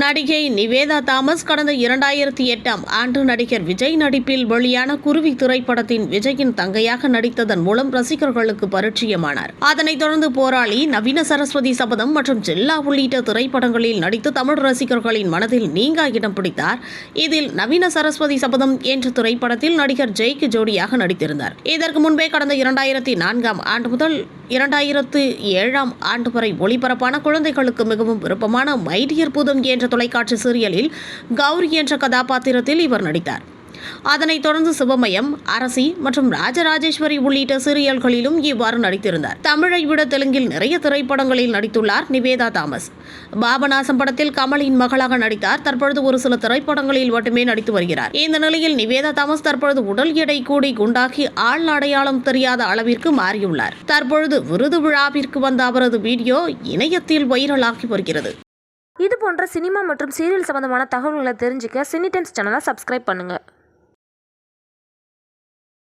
நடிகை நிவேதா தாமஸ் கடந்த இரண்டாயிரத்தி எட்டாம் ஆண்டு நடிகர் விஜய் நடிப்பில் வெளியான குருவி திரைப்படத்தின் விஜயின் தங்கையாக நடித்ததன் மூலம் ரசிகர்களுக்கு பரிச்சயமானார். அதனைத் தொடர்ந்து போராளி நவீன சரஸ்வதி சபதம் மற்றும் ஜில்லா உள்ளிட்ட திரைப்படங்களில் நடித்து தமிழ் ரசிகர்களின் மனதில் நீங்கா இடம் பிடித்தார். இதில் நவீன சரஸ்வதி சபதம் என்ற திரைப்படத்தில் நடிகர் ஜெய்க்கு ஜோடியாக நடித்திருந்தார். இதற்கு முன்பே கடந்த இரண்டாயிரத்தி நான்காம் ஆண்டு முதல் இரண்டாயிரத்து ஏழாம் ஆண்டு வரை ஒளிபரப்பான குழந்தைகளுக்கு மிகவும் விருப்பமான மைடியர் புதம் என்ற தொலைக்காட்சி சீரியலில் கௌரி என்ற கதாபாத்திரத்தில் இவர் நடித்தார். அதனைத் தொடர்ந்து சிவமயம் அரசி மற்றும் ராஜராஜேஸ்வரி உள்ளிட்ட சீரியல்களிலும் இவ்வாறு நடித்திருந்தார். தமிழை விட தெலுங்கில் நிறைய திரைப்படங்களில் நடித்துள்ளார் நிவேதா தாமஸ். பாபநாசம் படத்தில் கமலின் மகளாக நடித்தார். தற்பொழுது ஒரு சில திரைப்படங்களில் மட்டுமே நடித்து வருகிறார். இந்த நிலையில் நிவேதா தாமஸ் தற்பொழுது உடல் எடை கூடி குண்டாகி ஆள் அடையாளம் தெரியாத அளவிற்கு மாறியுள்ளார். தற்பொழுது விருது விழாவிற்கு வந்த அவரது வீடியோ இணையத்தில் வைரலாகி வருகிறது. இது போன்ற சினிமா மற்றும் சீரியல் சம்பந்தமான தகவல்களை தெரிஞ்சுக்க சினி டைம்ஸ் சேனலை சப்ஸ்கிரைப் பண்ணுங்கள்